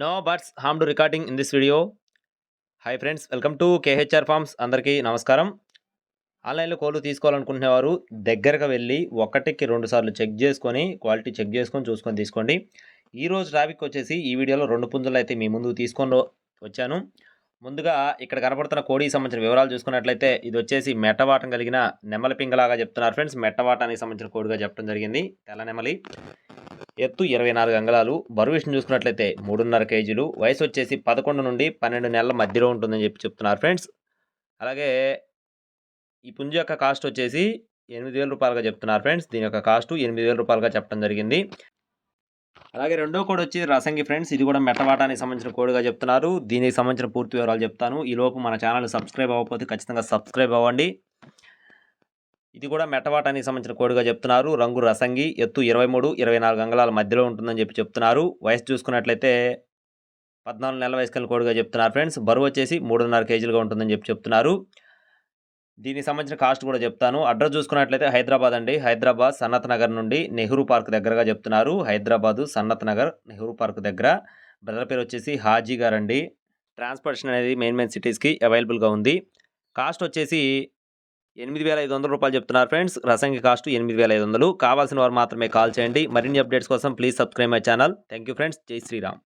No బట్స్ హామ్ to recording in this video hi friends welcome to KHR farms అందరికీ నమస్కారం. ఆన్లైన్లో కోళ్ళు తీసుకోవాలనుకునేవారు దగ్గరగా వెళ్ళి ఒకటికి రెండు సార్లు చెక్ చేసుకొని క్వాలిటీ చెక్ చేసుకొని చూసుకొని తీసుకోండి. ఈ రోజు ట్రాఫిక్ వచ్చేసి ఈ వీడియోలో రెండు పుంజులు అయితే మీ ముందు తీసుకొని వచ్చాను. ముందుగా ఇక్కడ కనపడుతున్న కోడికి సంబంధించిన వివరాలు చూసుకున్నట్లయితే ఇది వచ్చేసి మెట్టవాటం కలిగిన నెమలి పింగలాగా చెప్తున్నారు ఫ్రెండ్స్ మెట్టవాటానికి సంబంధించిన కోడిగా చెప్పడం జరిగింది. తెల్ల నెమలి. ఎత్తు ఇరవై నాలుగు అంగళాలు. బరువు విషయం చూసుకున్నట్లయితే మూడున్నర కేజీలు. వయసు వచ్చేసి పదకొండు నుండి పన్నెండు నెలల మధ్యలో ఉంటుందని చెప్పి చెప్తున్నారు ఫ్రెండ్స్. అలాగే ఈ పుంజు యొక్క కాస్ట్ వచ్చేసి ఎనిమిది వేల రూపాయలుగా చెప్తున్నారు ఫ్రెండ్స్. దీని యొక్క కాస్ట్ ఎనిమిది వేల రూపాయలుగా చెప్పడం జరిగింది. అలాగే రెండో కోడ్ వచ్చి రసంగి ఫ్రెండ్స్. ఇది కూడా మెట్టవాటానికి సంబంధించిన కోడ్గా చెప్తున్నారు. దీనికి సంబంధించిన పూర్తి వివరాలు చెప్తాను. ఈలోపు మన ఛానల్ సబ్స్క్రైబ్ అవ్వకపోతే ఖచ్చితంగా సబ్స్క్రైబ్ అవ్వండి. ఇది కూడా మెటవాటానికి సంబంధించిన కోడిగా చెప్తున్నారు. రంగు రసంగి ఎత్తు ఇరవై మూడు ఇరవై నాలుగు అంగళాల మధ్యలో ఉంటుందని చెప్పి చెప్తున్నారు. వయసు చూసుకున్నట్లయితే పద్నాలుగు నెలల వయసు కలిగిన కోడిగా చెప్తున్నారు ఫ్రెండ్స్. బరువు వచ్చేసి మూడున్నర కేజీలుగా ఉంటుందని చెప్పి చెప్తున్నారు. దీనికి సంబంధించిన కాస్ట్ కూడా చెప్తాను. అడ్రస్ చూసుకున్నట్లయితే హైదరాబాద్ అండి. హైదరాబాద్ సన్నత్ నగర్ నుండి నెహ్రూ పార్క్ దగ్గరగా చెప్తున్నారు. హైదరాబాదు సన్నత్ నగర్ నెహ్రూ పార్క్ దగ్గర. బ్రదర్ పేరు వచ్చేసి హాజీ గారు అండి ట్రాన్స్పోర్టేషన్ అనేది మెయిన్ మెయిన్ సిటీస్కి అవైలబుల్గా ఉంది. కాస్ట్ వచ్చేసి ఎనిమిది వేల ఐదు వందల రూపాయలు చెప్తున్నారు ఫ్రెండ్స్. రసంగి కాస్ట్ ఎనిమిది వేల ఐదు వందలు. కావాల్సిన వారు మాత్రమే కాల్ చేయండి. మరిన్ని అప్డేట్స్ కోసం please subscribe my channel. Thank you friends. జై శ్రీరామ్.